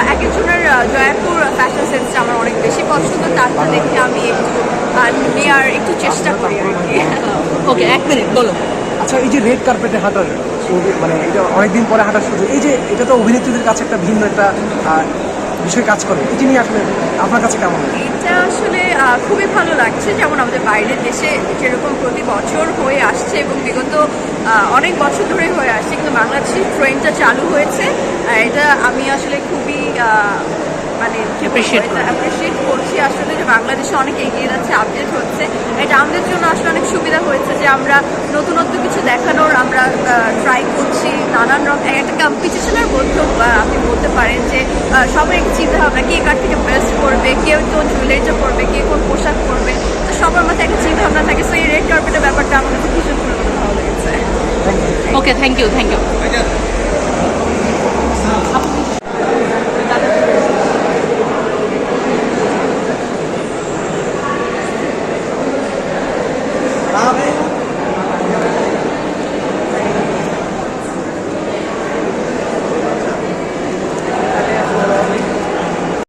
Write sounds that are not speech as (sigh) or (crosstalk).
Jaipur fashion সেন্সটা আমার অনেক বেশি পছন্দ তারপর দেখে আমি একটু আহ, নেওয়ার একটু চেষ্টা করি আর কি। (laughs) ওকে এক মিনিট বলো। আচ্ছা এই যে রেড কার্পেটে হাঁটার মানে এটা অনেকদিন পরে হাঁটার সুযোগ এই যে এটা তো অভিনেত্রীদের কাছে একটা ভিন্ন একটা বিষয় কাজ করে এটি নিয়ে আসলে আপনার কাছে কেমন লাগে? এটা আসলে খুবই ভালো লাগছে যেমন আমাদের বাইরের দেশে যেরকম প্রতি বছর হয়ে আসছে এবং বিগত অনেক বছর ধরে হয়ে আসছে কিন্তু বাংলাদেশের ট্রেনটা চালু হয়েছে। এটা আমি আসলে খুবই মানে অ্যাপ্রিসিয়েট করছি আসলে যে বাংলাদেশে অনেক এগিয়ে যাচ্ছে আপডেট হচ্ছে। এটা আমাদের জন্য আসলে অনেক সুবিধা হয়েছে যে আমরা নতুনত্ব কিছু দেখানোর আমরা ট্রাই করছি। নানান রকম একটা কম্পিটিশনের মধ্যেও আপনি বলতে পারেন যে সবাই চিন্তা ভাবনা কে কার থেকে বেস্ট করবে কেউ কোন জুয়েলারিটা করবে কে কোন পোশাক করবে তো সবার মাথায় একটা চিন্তা ভাবনা থাকে সো এই রেড কার্পেটের ব্যাপারটা আমার কাছে ভীষণ ভালো লেগেছে। Okay thank you thank you Amén.